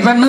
பெண்ணு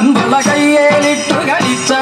மண்பல கையேலிட்டு கழித்த